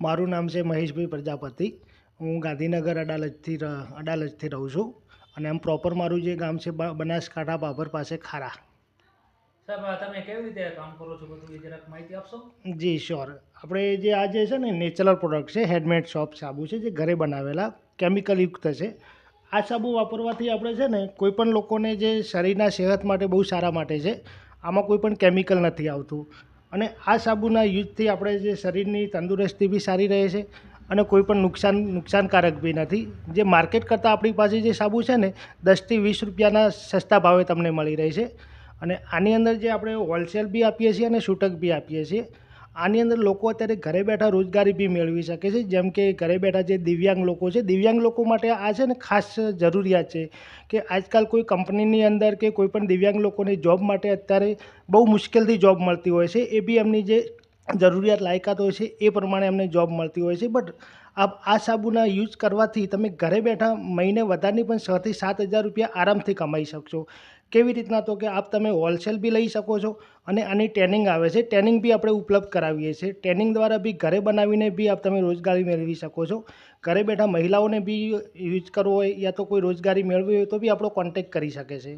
મારું નામ છે મહેશભાઈ પ્રજાપતિ. હું ગાંધીનગર અડાલજથી અડાલજથી રહું છું અને આમ પ્રોપર મારું જે ગામ છે બનાસકાંઠા બાબર પાસે ખારા. તમે કેવી રીતે કામ કરો છો બધું જરાક માહિતી આપશો? જી શ્યોર આપણે જે આ જે છે ને નેચરલ પ્રોડક્ટ છે હેન્ડમેડ શોપ સાબુ છે જે ઘરે બનાવેલા કેમિકલયુક્ત છે આ સાબુ વાપરવાથી આપણે છે ને કોઈ પણ લોકોને જે શરીરના સેહત માટે બહુ સારા માટે છે આમાં કોઈ પણ કેમિકલ નથી આવતું. અને આ સાબુના યુઝથી આપણે જે શરીરની તંદુરસ્તી બી સારી રહે છે અને કોઈ પણ નુકસાન, નુકસાનકારક બી નથી. જે માર્કેટ કરતાં આપણી પાસે જે સાબુ છે ને, દસથી વીસ રૂપિયાના સસ્તા ભાવે તમને મળી રહે છે. અને આની અંદર જે આપણે હોલસેલ બી આપીએ છીએ અને છૂટક બી આપીએ છીએ. આની અંદર લોકો અત્યારે ઘરે બેઠા રોજગારી બી મેળવી શકે છે. જેમ કે ઘરે બેઠા જે દિવ્યાંગ લોકો છે, દિવ્યાંગ લોકો માટે આ છે ને ખાસ જરૂરિયાત છે કે આજકાલ કોઈ કંપનીની અંદર કે કોઈ પણ દિવ્યાંગ લોકોને જોબ માટે અત્યારે બહુ મુશ્કેલથી જોબ મળતી હોય છે. એ બી એમની જે જરૂરિયાત લાયકાત હોય છે, એ પ્રમાણે એમને જોબ મળતી હોય છે. બટ આ આ સાબુના યુઝ કરવાથી તમે ઘરે બેઠા મહિને વધારની પણ છથી સાત હજાર રૂપિયા આરામથી કમાઈ શકશો. કેવી રીતના તો કે આપ તમે હોલસેલ બી લઈ શકો છો અને આની ટ્રેનિંગ આવે છે. ટ્રેનિંગ બી આપણે ઉપલબ્ધ કરાવીએ છીએ. ટ્રેનિંગ દ્વારા બી ઘરે બનાવીને બી આપ તમે રોજગારી મેળવી શકો છો. ઘરે બેઠા મહિલાઓને બી યુઝ કરવો હોય યા તો કોઈ રોજગારી મેળવી હોય તો બી આપણો કોન્ટેક્ટ કરી શકે છે.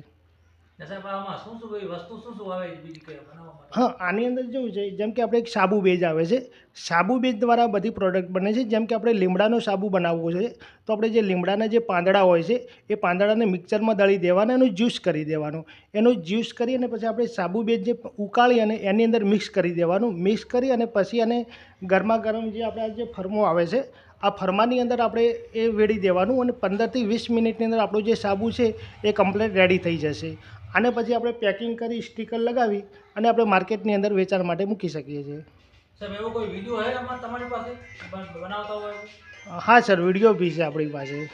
હા, આની અંદર જેવું છે, જેમ કે આપણે એક સાબુ બેજ આવે છે. સાબુ બેજ દ્વારા બધી પ્રોડક્ટ બને છે. જેમ કે આપણે લીમડાનો સાબુ બનાવવો છે, તો આપણે જે લીમડાના જે પાંદડા હોય છે, એ પાંદડાને મિક્સરમાં દળી દેવાના એનું જ્યુસ કરી દેવાનું. એનું જ્યુસ કરી અને પછી આપણે સાબુ બેજ જે ઉકાળી અને એની અંદર મિક્સ કરી દેવાનું. મિક્સ કરી અને પછી એને ગરમા ગરમ જે આપણા જે ફરમો આવે છે, આ ફરમાની અંદર આપણે એ વેડી દેવાનું અને પંદરથી વીસ મિનિટની અંદર આપણું જે સાબુ છે, એ કમ્પ્લેટ રેડી થઈ જશે. આને પછી આપણે પેકિંગ કરી સ્ટીકર લગાવી અને આપણે માર્કેટની અંદર વેચાણ માટે મૂકી શકીએ છીએ. સાહેબ એવો કોઈ વીડિયો તમારી પાસે? બનાવતા હોય હા સર વીડિયો બી છે આપણી પાસે.